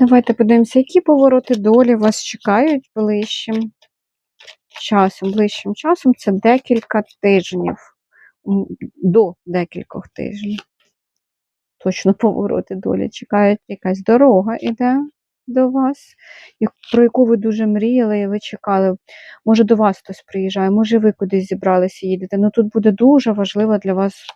Давайте подивимося, які повороти долі вас чекають ближчим часом. Ближчим часом це декілька тижнів. До декількох тижнів. Точно повороти долі чекають. Якась дорога іде до вас, про яку ви дуже мріяли і ви чекали. Може, до вас хтось приїжджає, може, ви кудись зібралися їдете. Ну тут буде дуже важлива для вас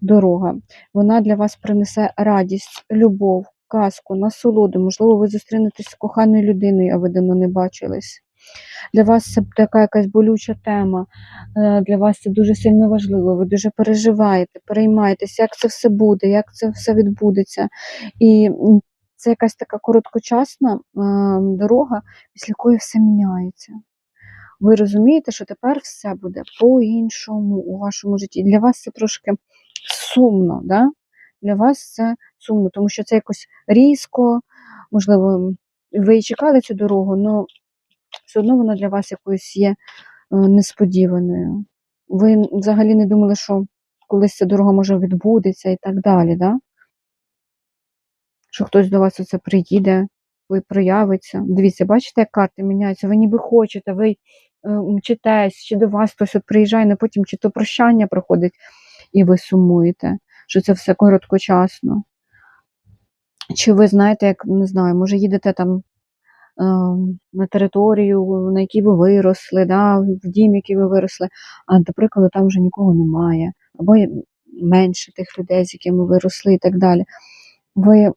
дорога. Вона для вас принесе радість, любов, казку, насолоду. Можливо, ви зустрінетесь з коханою людиною, а ви давно не бачились. Для вас це така якась болюча тема. Е, Для вас це дуже сильно важливо. Ви дуже переживаєте, переймаєтесь, як це все буде, як це все відбудеться. І це якась така короткочасна е, дорога, після якої все міняється. Ви розумієте, що тепер все буде по-іншому у вашому житті. Для вас це трошки сумно, да? Для вас це сумно, тому що це якось різко, можливо, ви чекали цю дорогу, але все одно вона для вас якоюсь є е, несподіваною. Ви взагалі не думали, що колись ця дорога може відбудеться і так далі, да? що хтось до вас оце приїде, ви проявиться. Дивіться, бачите, як карти міняються, ви ніби хочете, ви е, мчитесь, чи до вас хтось от приїжджає, але потім чи то прощання проходить, і ви сумуєте, що це все короткочасно. Чи ви знаєте, як не знаю, може їдете там е, на територію, на якій ви виросли, да, в дім, який ви виросли, а, до прикладу, там вже нікого немає, або менше тих людей, з якими ви росли і так далі. Ви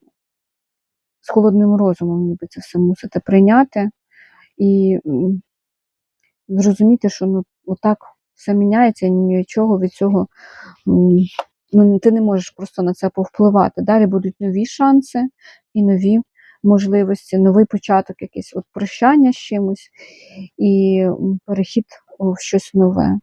з холодним розумом ніби це все мусите прийняти і зрозуміти, що ну, отак все міняється, нічого від цього. Ну, ти не можеш просто на це повпливати. Далі будуть нові шанси і нові можливості, новий початок, якийсь от прощання з чимось і перехід в щось нове.